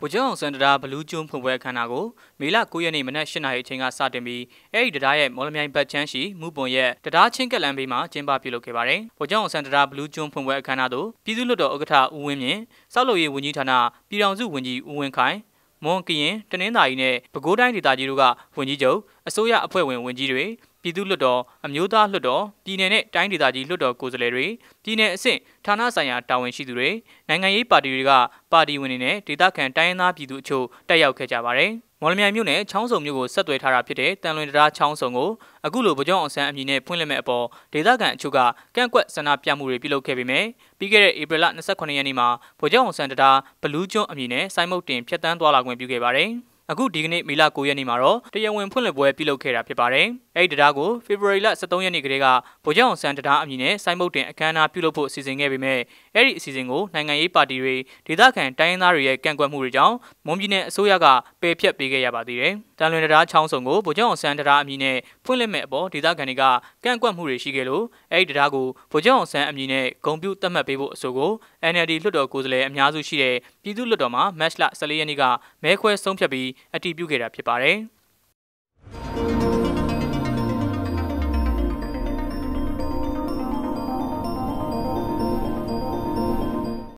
ဗိုလ်ချုပ်အောင်ဆန်းတရားဘလူးကျွန်းဖွင့်ပွဲအခမ်းအနားကိုမေလ9ရက်နေ့မနက်8နာရီအချိန်ကစတင်ပြီးအဲ့ဒီတရားရဲ့မော်လမြိုင်ဘတ်ချမ်းရှိမှုပွန်ရဲ့တရားချင်းကက်လန်ဘေးမှာကျင်းပပြုလုပ်ခဲ့ပါတယ်။ဗိုလ်ချုပ်အောင်ဆန်းတရားဘလူးကျွန်းဖွင့်ပွဲအခမ်းအနားသို့ပြည်သူ့လွှတ်တော်ဥက္ကဋ္ဌဦးဝင်းမြင့်၊စောက်လုပ်ရေးဝန်ကြီးဌာနပြည်ထောင်စုဝန်ကြီးဦးဝင်းခိုင်မွန်ကရင်တနင်္သာရီနဲ့ပဲခူးတိုင်းဒေသကြီးတို့ကဝန်ကြီးချုပ်အစိုးရအဖွဲ့ဝင်ဝန်ကြီးတွေ ပြည်သူ့လွှတ်တော်အမျိုးသားလွှတ်တော်ပြည်내နဲ့တိုင်းဒေသကြီးလွှတ်တော်ကိုယ်စားလှယ်တွေပြည်내အဆင့်ဌာနဆိုင်ရာတာဝန်ရှိသူတွေနိုင်ငံရေးပါတီတွေကပါတီဝင်တွေနဲ့ဒေသခံတိုင်းရင်းသားပြည်သူအချို့တက်ရောက်ခဲ့ကြပါတယ်။မော်လမြိုင်မြို့နယ်ချောင်းစုံမြို့ကိုဆက်သွယ်ထားတာဖြစ်တဲ့တန်လွင်တရားချောင်းစုံကိုအခုလိုဗကြုံအောင်ဆန်းအမည်နဲ့ဖွင့်လှစ်မဲ့အပေါ်ဒေသခံအချို့ကကန့်ကွက်ဆန္ဒပြမှုတွေပြုလုပ်ခဲ့ပေမဲ့ပြီးခဲ့တဲ့ဧပြီလ28ရက်နေ့မှာဗကြုံအောင်ဆန်းတရားဘလူးကျွန်းအမည်နဲ့စိုင်းမုတ်တင်ဖျက်တမ်းသွားလာခွင့်ပြုခဲ့ပါတယ်။ အခုဒီကနေ့မေလ9ရက်နေ့မှာတော့တရားဝင်ဖွင့်လှစ်ပွဲပြုလုပ်ခဲ့တာဖြစ်ပါတယ်။အဲဒီတရားကိုဖေဖော်ဝါရီလ23ရက်နေ့ကတည်းကဗိုလ်ချုပ်အောင်ဆန်းတရားအမည်နဲ့စိုင်းမုတ်တင်အခမ်းအနားပြုလုပ်ဖို့စီစဉ်ခဲ့ပေမဲ့အဲဒီအစီအစဉ်ကိုနိုင်ငံရေးပါတီတွေဒေသခံတိုင်းရင်းသားတွေရဲ့ကန့်ကွက်မှုတွေကြောင့်မွန်ပြည်နယ်အစိုးရကပယ်ဖျက်ပေးခဲ့ရပါသေးတယ်။ တန်လွင်တရားချောင်းစုံကိုဗိုလ်ချုပ်အောင်ဆန်းတရားအမည်နဲ့ဖွင့်လှစ်မဲ့အပေါ်ဒေသခံတွေကကန့်ကွက်မှုတွေရှိခဲ့လို့အဲဒီတရားကိုဗိုလ်ချုပ်အောင်ဆန်းအမည်နဲ့ဂုံပြုသတ်မှတ်ပေးဖို့အဆိုကို NLD လွှတ်တော်ကိုယ်စားလှယ်အများစုရှိတဲ့ပြည်သူ့လွှတ်တော်မှာမတ်လ14ရက်နေ့ကမဲခွဲဆုံးဖြတ်ပြီးအတည်ပြုခဲ့တာဖြစ်ပါတယ်။